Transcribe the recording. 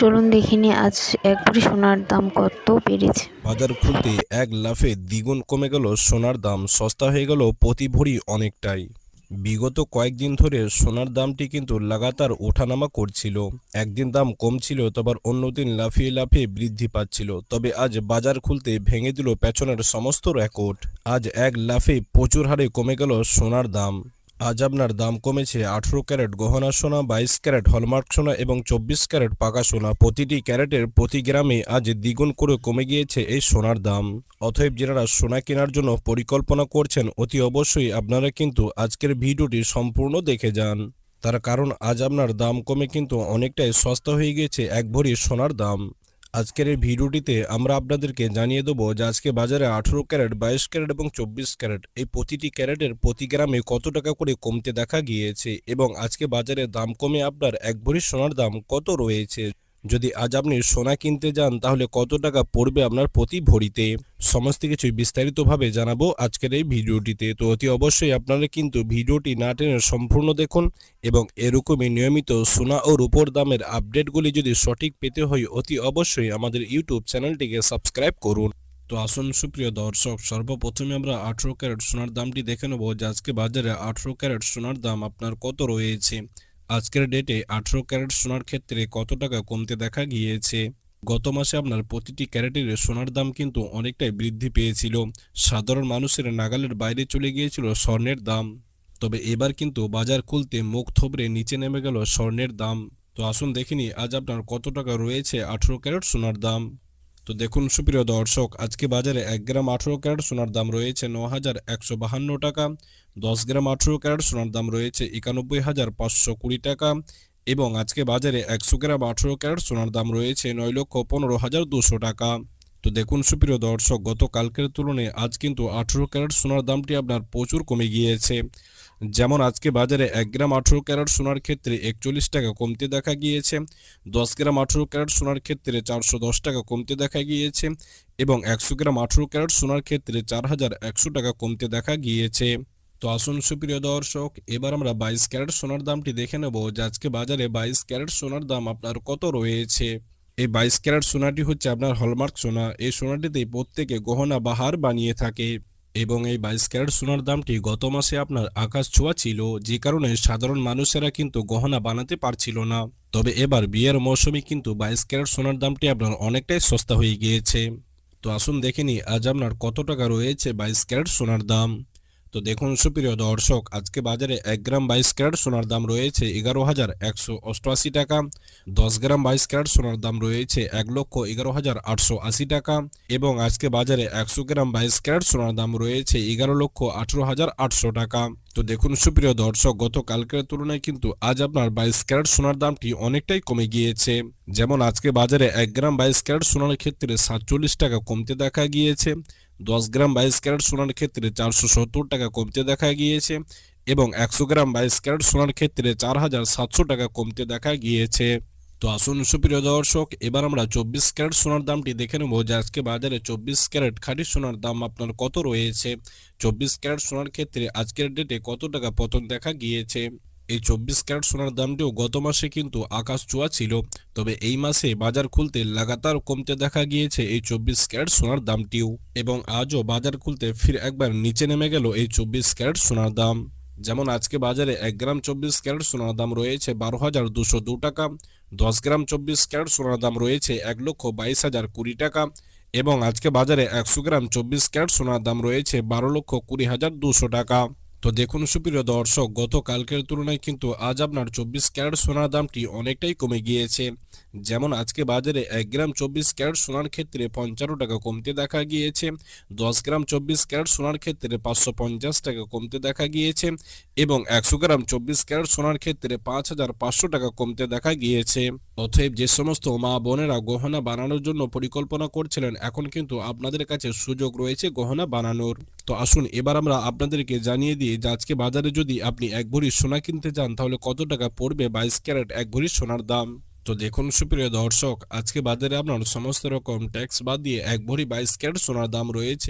চলুন দেখে নিই, আজ এক ভরি সোনার দাম কত বেড়েছে। বাজার খুলতে এক লাফে দ্বিগুণ কমে গেল, সোনার দাম সস্তা হয়ে গেল প্রতি ভরি অনেকটাই। বিগত কয়েকদিন ধরে সোনার দামটি কিন্তু লাগাতার ওঠানামা করছিল। একদিন দাম কম ছিল তবে অন্যদিন লাফিয়ে লাফিয়ে বৃদ্ধি পাচ্ছিল। তবে আজ বাজার খুলতে ভেঙে দিল পেছনের সমস্ত রেকর্ড। আজ এক লাফে প্রচুর হারে কমে গেল সোনার দাম। আজ আপনার দাম কমেছে আঠেরো ক্যারেট গহনা সোনা, বাইশ ক্যারেট হলমার্ক সোনা এবং চব্বিশ ক্যারেট পাকা সোনা। প্রতিটি ক্যারেটের প্রতি গ্রামে আজ দ্বিগুণ করে কমে গিয়েছে এই সোনার দাম। অতএব যারা সোনা কেনার জন্য পরিকল্পনা করছেন, অতি অবশ্যই আপনারা কিন্তু আজকের ভিডিওটি সম্পূর্ণ দেখে যান। তার কারণ আজ আপনার দাম কমে কিন্তু অনেকটাই সস্তা হয়ে গিয়েছে এক ভরি সোনার দাম। আজকের এই ভিডিওটিতে আমরা আপনাদেরকে জানিয়ে দেবো যে আজকে বাজারে আঠেরো ক্যারেট, বাইশ ক্যারেট এবং চব্বিশ ক্যারেট এই প্রতিটি ক্যারেটের প্রতি গ্রামে কত টাকা করে কমতে দেখা গিয়েছে এবং আজকে বাজারে দাম কমে আপনার এক ভরি সোনার দাম কত রয়েছে? যদি আজ আপনি সোনা কিনতে যান, তাহলে কত টাকা পড়বে আপনার প্রতি ভরিতে? সমস্ত কিছুই বিস্তারিতভাবে জানাব আজকের এই ভিডিওটিতে। তো অতি অবশ্যই আপনারা কিন্তু ভিডিওটি না টেনে সম্পূর্ণ দেখুন এবং এরকমই নিয়মিত সোনা ও রূপোর দামের আপডেটগুলি যদি সঠিক পেতে হয়, অতি অবশ্যই আমাদের ইউটিউব চ্যানেলটিকে সাবস্ক্রাইব করুন। তো আসুন সুপ্রিয় দর্শক, সর্বপ্রথমে আমরা আঠেরো ক্যারেট সোনার দামটি দেখে নেব, যে আজকে বাজারে আঠেরো ক্যারেট সোনার দাম আপনার কত রয়েছে? আজকের ডেটে আঠেরো ক্যারেট সোনার ক্ষেত্রে কত টাকা কমতে দেখা গিয়েছে? গত মাসে আপনার প্রতিটি ক্যারেটের সোনার দাম কিন্তু অনেকটাই বৃদ্ধি পেয়েছিল। সাধারণ মানুষের নাগালের বাইরে চলে গিয়েছিল স্বর্ণের দাম। তবে এবার কিন্তু বাজার খুলতে মুখ থবড়ে নিচে নেমে গেল স্বর্ণের দাম। তো আসুন দেখিনি আজ আপনার কত টাকা রয়েছে আঠেরো ক্যারেট সোনার দাম? তো দেখুন, সুপ্রিয় দর্শক, আজকে বাজারে এক গ্রাম আঠেরো ক্যারেট সোনার দাম রয়েছে ন হাজার একশো বাহান্ন টাকা। দশ গ্রাম আঠেরো ক্যারেট সোনার দাম রয়েছে একানব্বই হাজার পাঁচশো কুড়ি টাকা এবং আজকে বাজারে একশো গ্রাম আঠেরো ক্যারেট সোনার দাম রয়েছে নয় লক্ষ পনেরো হাজার দুশো টাকা। তো দেখুন, সুপ্রিয় দর্শক, গতকালকের তুলনায় আজ কিন্তু আঠেরো ক্যারেট সোনার দামটি আপনার প্রচুর কমে গিয়েছে। যেমন আজকে বাজারে এক গ্রাম আঠেরো ক্যারেট সোনার ক্ষেত্রে একচল্লিশ টাকা কমতে দেখা গিয়েছে, দশ গ্রাম আঠেরো ক্যারেট সোনার ক্ষেত্রে চারশো দশ টাকা কমতে দেখা গিয়েছে এবং একশো গ্রাম আঠেরো ক্যারেট সোনার ক্ষেত্রে চার হাজার একশো টাকা কমতে দেখা গিয়েছে। তো আসুন, সুপ্রিয় দর্শক, এবার আমরা বাইশ ক্যারেট সোনার দামটি দেখে নেব যে আজকে বাজারে বাইশ ক্যারেট সোনার দাম আপনার কত রয়েছে। এই বাইশ ক্যারেট সোনাটি হচ্ছে আপনার হলমার্ক সোনা। এই সোনাটিতে প্রত্যেকে গহনা বাহার বানিয়ে থাকে এবং এই বাইশ ক্যারেট সোনার দামটি গত মাসে আপনার আকাশ ছোঁয়া ছিল যে কারণে সাধারণ মানুষেরা কিন্তু গহনা বানাতে পারছিল না। তবে এবার বিয়ের মৌসুমে কিন্তু বাইশ ক্যারেট সোনার দামটি আপনার অনেকটাই সস্তা হয়ে গিয়েছে। তো আসুন দেখে নিই, আজ আপনার কত টাকা রয়েছে বাইশ ক্যারেট সোনার দাম? তো দেখুন সুপ্রিয় দর্শক, আজকে বাজারে এক গ্রাম বাইশ ক্যারেট সোনার দাম রয়েছে এগারো হাজার একশো অষ্টআশি টাকা, দশ গ্রাম বাইশ ক্যারেট সোনার দাম রয়েছে এক লক্ষ এগারো হাজার আটশো আশি টাকা এবং আজকে বাজারে একশো গ্রাম বাইশ ক্যারেট সোনার দাম রয়েছে এগারো লক্ষ আঠেরো হাজার আটশো টাকা। তো দেখুন সুপ্রিয় দর্শক গতকালকের তুলনায় কিন্তু আজ আপনার বাইশ ক্যারেট সোনার দামটি অনেকটাই কমে গিয়েছে। যেমন আজকে বাজারে এক গ্রাম বাইশ ক্যারেট সোনার ক্ষেত্রে সাতচল্লিশ টাকা কমতে দেখা গিয়েছে। দশ গ্রাম বাইশ ক্যারেট সোনার ক্ষেত্রে চারশো সত্তর টাকা কমতে দেখা গিয়েছে এবং একশো গ্রাম বাইশ ক্যারেট সোনার ক্ষেত্রে চার হাজার সাতশো টাকা কমতে দেখা গিয়েছে। তো আসুন সুপ্রিয় দর্শক, এবার আমরা চব্বিশ ক্যারেট সোনার দামটি দেখে নেব যে আজকে বাজারে চব্বিশ ক্যারেট খাঁটি সোনার দাম আপনার কত রয়েছে? চব্বিশ ক্যারেট সোনার ক্ষেত্রে আজকের ডেটে কত টাকা পতন দেখা গিয়েছে? এই চব্বিশ ক্যারেট সোনার দামটিও গত মাসে কিন্তু আকাশ চুয়া ছিল। তবে এই মাসে বাজার খুলতে লাগাতার কমতে দেখা গিয়েছে এই চব্বিশ ক্যারেট সোনার দামটিও এবং আজও বাজার খুলতে ফির একবার নিচে নেমে গেল এই চব্বিশ ক্যারেট সোনার দাম। যেমন আজকে বাজারে এক গ্রাম চব্বিশ ক্যারেট সোনার দাম রয়েছে বারো হাজার দুশো দু টাকা, দশ গ্রাম চব্বিশ ক্যারেট সোনার দাম রয়েছে এক লক্ষ বাইশ হাজার কুড়ি টাকা এবং আজকে বাজারে একশো গ্রাম চব্বিশ ক্যারেট সোনার দাম রয়েছে বারো লক্ষ কুড়ি হাজার দুশো টাকা। তো দেখুন সুপ্রিয় দর্শক, গতকালকের তুলনায় কিন্তু আজ আপনার চব্বিশ ক্যারেট সোনার দামটি অনেকটাই কমে গিয়েছে। যেমন আজকে বাজারে এক গ্রাম চব্বিশ ক্যারেট সোনার ক্ষেত্রে পঞ্চান্ন টাকা কমতে দেখা গিয়েছে, দশ গ্রাম চব্বিশ ক্যারেট সোনার ক্ষেত্রে পাঁচশো পঞ্চাশ টাকা কমতে দেখা গিয়েছে এবং একশো গ্রাম চব্বিশ ক্যারেট সোনার ক্ষেত্রে পাঁচ হাজার পাঁচশো টাকা কমতে দেখা গিয়েছে। অতএব যে সমস্ত মা বোনেরা গহনা বানানোর জন্য পরিকল্পনা করছিলেন, এখন কিন্তু আপনাদের কাছে সুযোগ রয়েছে গহনা বানানোর। তো আসুন, এবার আমরা আপনাদেরকে জানিয়ে দিই যে আজকে বাজারে যদি আপনি এক ভরি সোনা কিনতে চান তাহলে কত টাকা পড়বে বাইশ ক্যারেট এক ভরি সোনার দাম? তো দেখুন সুপ্রিয় দর্শক, আজকে বাজারে আপনার সমস্ত রকম ট্যাক্স বাদ দিয়ে এক ভরি বাইশ ক্যারেট সোনার দাম রয়েছে।